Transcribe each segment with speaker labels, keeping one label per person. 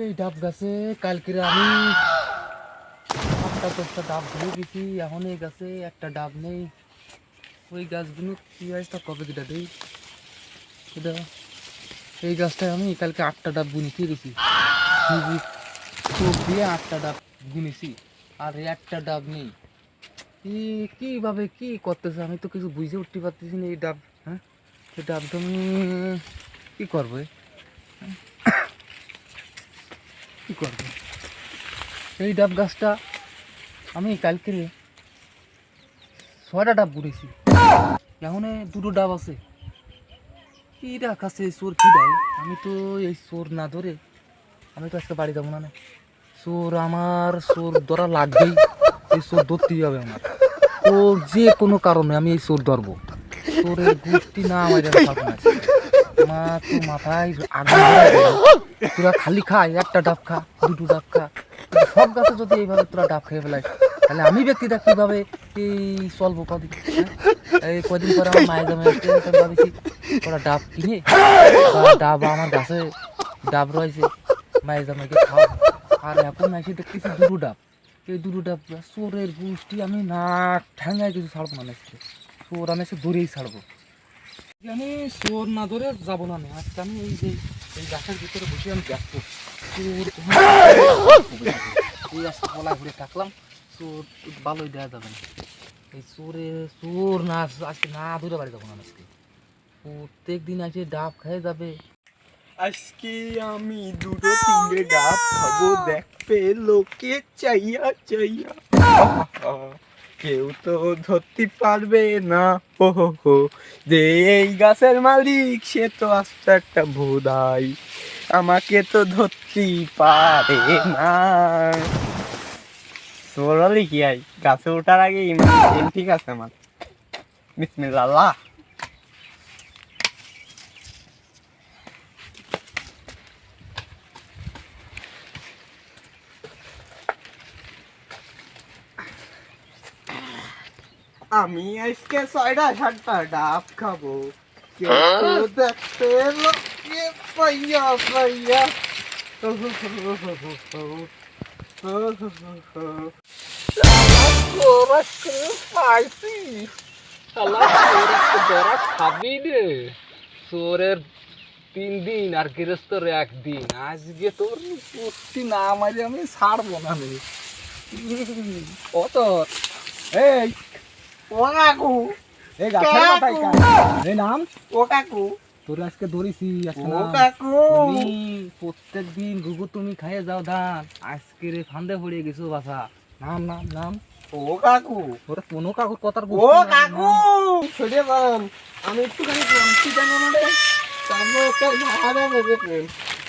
Speaker 1: এই ডাব গাছে কালকে আমি আটটা দশটা ডাব ধরে গেছি এখন এই গাছে একটা ডাব নেই। ওই গাছগুলো কি গাছটা কবে কিটা দেই? এটা, এই গাছটায় আমি কালকে আটটা ডাব গুনিতে গেছি চোখ দিয়ে আটটা ডাব গুনেছি আর একটা ডাব নেই। কি, কীভাবে কি করতেছে আমি তো কিছু বুঝে উঠতে পারতেছি না এই ডাব হ্যাঁ? এই ডাবটা আমি কি করব এ? হ্যাঁ? কি করব? এই ডাব গাছটা আমি কালকে ছয়টা ডাব ঘুরেছি এখন দুটো ডাব আছে। কি রাখাছে চোর কি দেয় আমি তো এই চোর না ধরে আমি তো আজকে বাড়ি যাব না না। চোর আমার, চোর ধরা লাগবেই। এই চোর ধরতেই হবে আমার। ও যে কোনো কারণে আমি এই চোর ধরবো। চোরের গোষ্ঠী না আমার না তো মাথায় আগুন তোরা খালি খা একটা ডাব খা দুটো ডাব খা। সব গাছে যদি এইভাবে তোরা ডাব খেয়ে ফেলাস তাহলে আমি ব্যক্তিটা কীভাবে এই চলবো কদিন হ্যাঁ? এই কদিন পরে আমার মায়ের জমে তো তোরা ডাব কিনে ডাব আমার গাছে ডাব রয়েছে মায়ের জামাইকে খাও আর এখন এসে দেখতেছি দুটো ডাব। এই দুটো ডাব চোরের গোষ্ঠী আমি নাক ঠ্যাঙ্গায় কিছু ছাড়বো না চোর আমি এসে দূরেই ছাড়বো। আমি চোর না ধরে যাব না আজকে আমি এই যে এই গাছের ভিতরে বসে আমি কোথায়- এই আজকে গলা ঘুরে থাকলাম। চোর ভালোই দেওয়া যাবে না। এই চোরে চোর না আজকে না ধরে বাড়ি যাব না আজকে। প্রত্যেক দিন আসে ডাব খেয়ে যাবে।
Speaker 2: আজকে আমি দুটো তিনটে ডাব খাব। দেখবে লোকে চাইয়া চাইয়া। কেউ তো ধরতে পারবে না। ও হো হো। যে এই গাছের মালিক, সে তো আস্ত একটা ভোদাই। আমাকে তো ধরতে পারে না। সোরালি কি আই? গাছে ওঠার আগে ঠিক আছে আমার। বিসমিল্লাহ। আমি আজকে ছয়টা সাতটা ডাব খাব। কেউ দেখতে পাইয়া পাইয়া।
Speaker 1: রে চোরের তিন দিন আর গৃহস্থর একদিন। আজকে তোর পুষ্টি না মারি আমি ছাড়বো না আমি। কত এই
Speaker 2: ও কাকু
Speaker 1: এই গাছের মাথায়
Speaker 2: কাকু।
Speaker 1: এই নাম?
Speaker 2: ও কাকু
Speaker 1: তোর আজকে ধরেছি আজকে
Speaker 2: ও কাকু
Speaker 1: তুমি প্রত্যেক দিন গুগু তুমি খাইয়ে যাও ধান। আজকে রে ফান্দে পড়ে গেছো বাসা নাম নাম নাম?
Speaker 2: ও কাকু
Speaker 1: কোনো কাকুর কথার
Speaker 2: ও কাকু। সরে আমি একটুখানি জানো না রে তারপর একটা ভাড়া ভেবে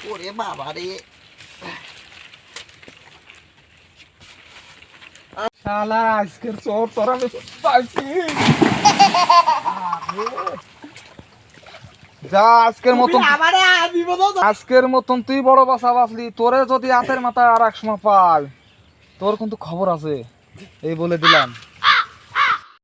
Speaker 2: ওরে বাবা রে।
Speaker 1: শালা আজকের চোর তোরা পাইছি যা আজকের মতন আজকের মতন তুই বড় বাসা বাঁচলি তোরে যদি হাতের মাথায় আর এক সময় পাই তোর কিন্তু খবর আছে এই বলে দিলাম।